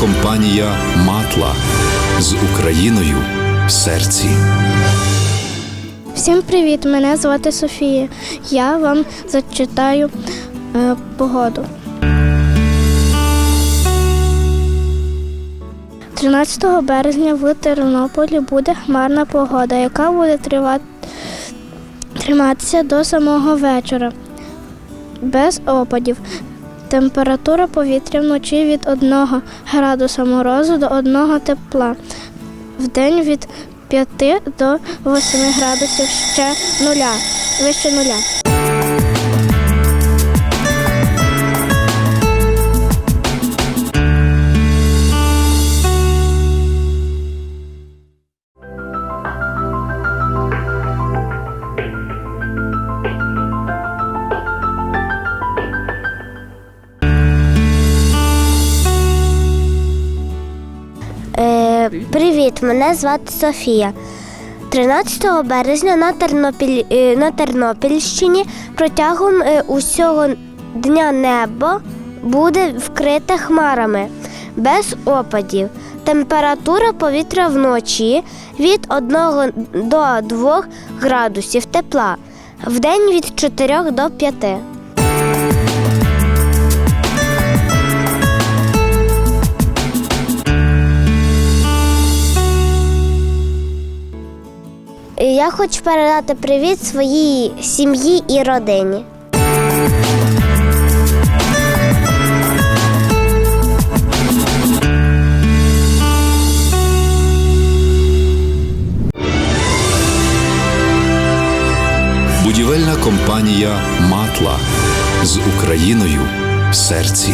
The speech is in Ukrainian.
компанія Матла з Україною в серці. Всім привіт! Мене звати Софія. Я вам зачитаю е, погоду. 13 березня в Тернополі буде хмарна погода, яка буде тривати, триматися до самого вечора без опадів. Температура повітря вночі від 1 градуса морозу до 1 тепла. Вдень від 5 до 8 градусів ще нуля, вище нуля. Привіт, мене звати Софія. 13 березня на, Тернопіль, е, на Тернопільщині протягом е, усього дня небо буде вкрите хмарами без опадів. Температура повітря вночі від 1 до 2 градусів тепла, вдень від 4 до 5. Я хочу передати привіт своїй сім'ї і родині. Будівельна компанія Матла з Україною в серці.